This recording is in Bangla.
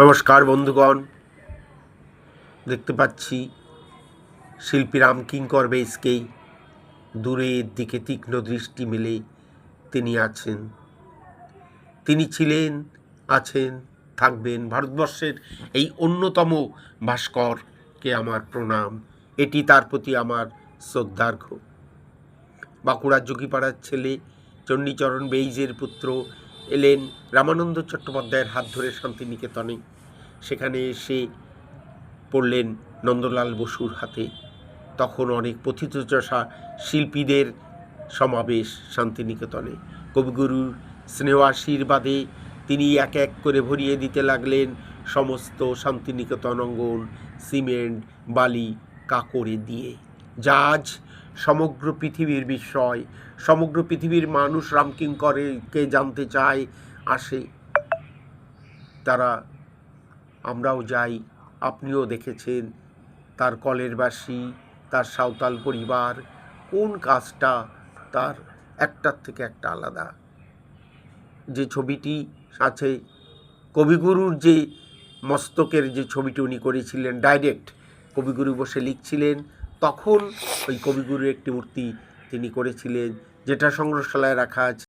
নমস্কার বন্ধুগণ। দেখতে পাচ্ছি শিল্পী রাম কিঙ্কর বেশকেই দূরের দিকে তীক্ষ্ণ দৃষ্টি মেলে তিনি আছেন। তিনি ছিলেন, আছেন, থাকবেন ভারতবর্ষের এই অন্যতম ভাস্করকে আমার প্রণাম। এটি তার প্রতি আমার শ্রদ্ধার্ঘ বাঁকুড়ার যোগীপাড়ার ছেলে চণ্ডীচরণ বেইজের পুত্র এলেন রামানন্দ চট্টোপাধ্যায়ের হাত ধরে শান্তিনিকেতনে। সেখানে এসে পড়লেন নন্দলাল বসুর হাতে। তখন অনেক পথিতযশা শিল্পীদের সমাবেশ শান্তিনিকেতনে। কবিগুরুর স্নেহ আশীর্বাদে তিনি এক এক করে ভরিয়ে দিতে লাগলেন সমস্ত শান্তিনিকেতন অঙ্গন, সিমেন্ট, বালি, কাকড়ে দিয়ে। যা আজ সমগ্র পৃথিবীর বিষয়, সমগ্র পৃথিবীর মানুষ রামকিঙ্করকে জানতে চায়, আসে। তারা, আমরাও যাই। আপনিও দেখেছেন তার কলের বাসি, তার সাঁওতাল পরিবার, কোন কাজটা তার একটার থেকে একটা আলাদা। যে ছবিটি আছে, কবিগুরুর যে মস্তকের যে ছবিটি উনি করেছিলেন, ডাইরেক্ট কবিগুরু বসে লিখছিলেন তখন ওই কবিগুরুর একটি মূর্তি তিনি করেছিলেন যেটা সংগ্রহশালায় রাখা আছে।